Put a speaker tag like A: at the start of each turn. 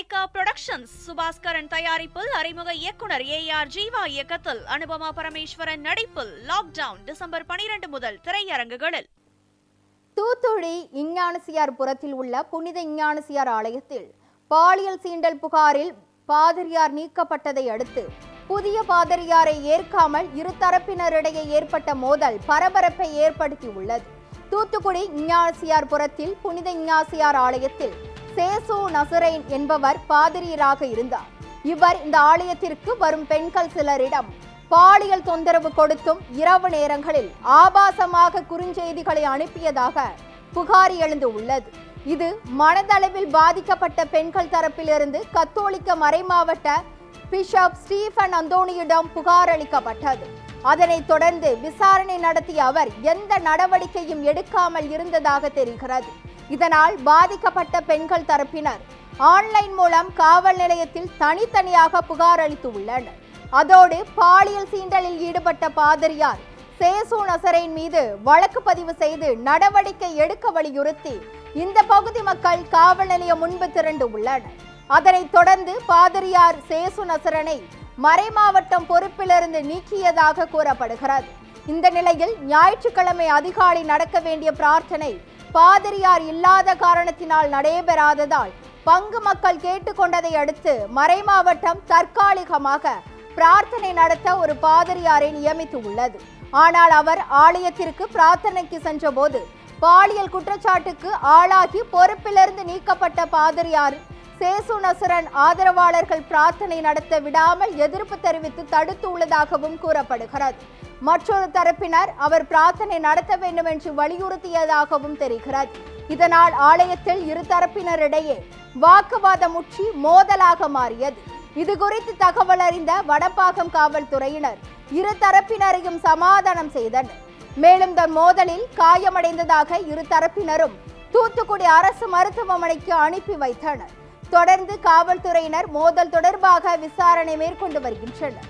A: Lyca productions Subaskaran தயாரிப்பில் அறிமுக இயக்குனர் ஏ ஆர் ஜீவா இயக்கத்தில் அனுபமா பரமேஸ்வரன் நடிப்பில் லாக்டவுன் டிசம்பர் பனிரெண்டு முதல் திரையரங்குகளில்.
B: தூத்துக்குடி இஞ்ஞானசியார் புறத்தில் உள்ள புனித இஞ்ஞானசியார் ஆலயத்தில் பாலியல் சீண்டல் புகாரில் பாதிரியார் நீக்கப்பட்டதை அடுத்து புதிய பாதிரியாரை ஏற்காமல் இரு தரப்பினரிடையே ஏற்பட்ட மோதல் பரபரப்பை ஏற்படுத்தியுள்ளது. தூத்துக்குடி இஞ்ஞானசியார் புறத்தில் புனித இஞ்ஞாசியார் ஆலயத்தில் சேசு நசரைன் என்பவர் பாதிரியராக இருந்தார். இவர் இந்த ஆலயத்திற்கு வரும் பெண்கள் சிலரிடம் பாலியல் தொந்தரவு கொடுத்தும் இரவு நேரங்களில் ஆபாசமாக குறுஞ்செய்திகளை அனுப்பியதாக புகார் எழுந்து உள்ளது. இது மனதளவில் பாதிக்கப்பட்ட பெண்கள் தரப்பிலிருந்து கத்தோலிக்க மறைமாவட்ட பிஷப் ஸ்டீஃபன் அந்தோனியிடம் புகார் அளிக்கப்பட்டது. அதனைத் தொடர்ந்து விசாரணை நடத்திய அவர் எந்த நடவடிக்கையும் எடுக்காமல் இருந்ததாக தெரிகிறது. இதனால் பாதிக்கப்பட்ட பெண்கள் தரப்பினர் ஆன்லைன் மூலம் காவல் நிலையத்தில் தனித்தனியாக புகார் அளித்துள்ளனர். அதோடு பாலியல் சீண்டலில் ஈடுபட்ட பாதிரியார் சேசு நசரின் மீது வழக்கு பதிவு செய்து நடவடிக்கை எடுக்க வலியுறுத்தி இந்த பகுதி மக்கள் காவல் நிலையம் முன்பு திரண்டு உள்ளனர். அதனைத் தொடர்ந்து பாதிரியார் சேசு நசரனை மறைமாவட்டம் பொறுப்பிலிருந்து நீக்கியதாக கூறப்படுகிறது. இந்த நிலையில் ஞாயிற்றுக்கிழமை அதிகாலை நடக்க வேண்டிய பிரார்த்தனை பாதிரியார் இல்லாத காரணத்தினால் நடைபெறாததால் பங்கு மக்கள் கேட்டுக்கொண்டதை அடுத்து மறைமாவட்டம் தற்காலிகமாக பிரார்த்தனை நடத்த ஒரு பாதிரியாரை நியமித்து உள்ளது. ஆனால் அவர் ஆலயத்திற்கு பிரார்த்தனைக்கு சென்றபோது பாலியல் குற்றச்சாட்டுக்கு ஆளாகி பொறுப்பிலிருந்து நீக்கப்பட்ட பாதிரியார் சேசு நசுரன் ஆதரவாளர்கள் பிரார்த்தனை நடத்த விடாமல் எதிர்ப்பு தெரிவித்து தடுத்து உள்ளதாகவும் கூறப்படுகிறது. மற்றொரு தரப்பினர் அவர் பிரார்த்தனை நடத்த வேண்டும் என்று வலியுறுத்தியதாகவும் தெரிகிறது. இதனால் ஆலயத்தில் இரு தரப்பினரிடையே வாக்குவாதம் முற்றி மோதலாக மாறியது. இது குறித்து தகவல் அறிந்த வடப்பாகம் காவல்துறையினர் இரு தரப்பினரையும் சமாதானம் செய்தனர். மேலும் இந்த மோதலில் காயமடைந்ததாக இரு தரப்பினரும் தூத்துக்குடி அரசு மருத்துவமனைக்கு அனுப்பி வைத்தனர். தொடர்ந்து காவல்துறையினர் மோதல் தொடர்பாக விசாரணை மேற்கொண்டு வருகின்றனர்.